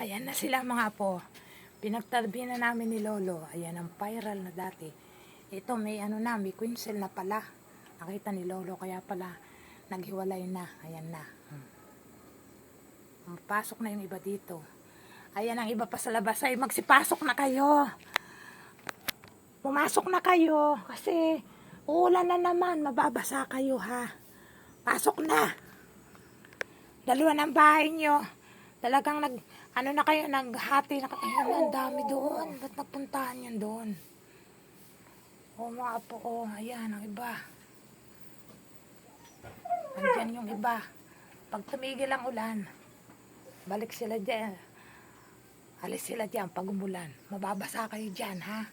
Ayan na sila mga po. Pinagtabi na namin ni Lolo. Ayan ang viral na dati. Ito may ano na, may queen na pala. Nakita ni Lolo kaya pala naghiwalay na. Ayan na. Hmm. Pasok na yung iba dito. Ayan ang iba pa sa labas ay magsipasok na kayo. Pumasok na kayo kasi uulan na naman. Mababasa kayo ha. Pasok na. Dalawa ng bahay nyo. Talagang nag, ano na kayo, naghati na kayo. Ang dami doon. Ba't napuntahan yan doon? O mga apo, oh, ayan, ang iba. Andyan yung iba. Pag tumigil ang ulan, balik sila dyan. Alis sila dyan pag umulan. Mababasa kayo dyan, ha?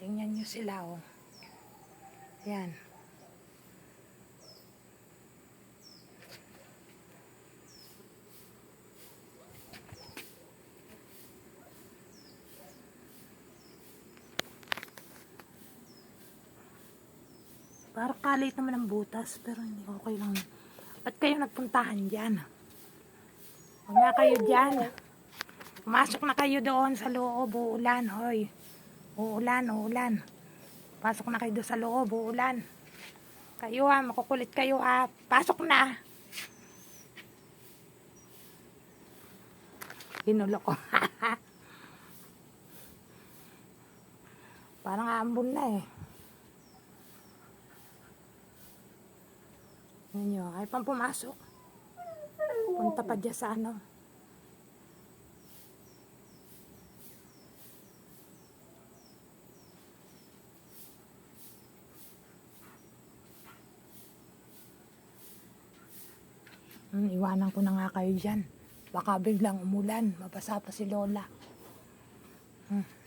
Tingnan nyo sila, oh. Yan. Para kalit naman ang butas, pero hindi okay lang. Ba't kayo nagpuntahan dyan? Huwag na kayo dyan. Pumasok na kayo doon sa loob, uulan, hoy. Uulan, uulan. Pasok na kayo doon sa loob, uulan. Kayo ha, makukulit kayo ha. Pasok na. Hinulo ko. Parang aambon na eh. Yan ay pang pumasok. Punta pa dyan sa ano. Hmm, iwanan ko na nga kayo dyan. Baka biglang umulan. Mabasa pa si Lola. Hmm.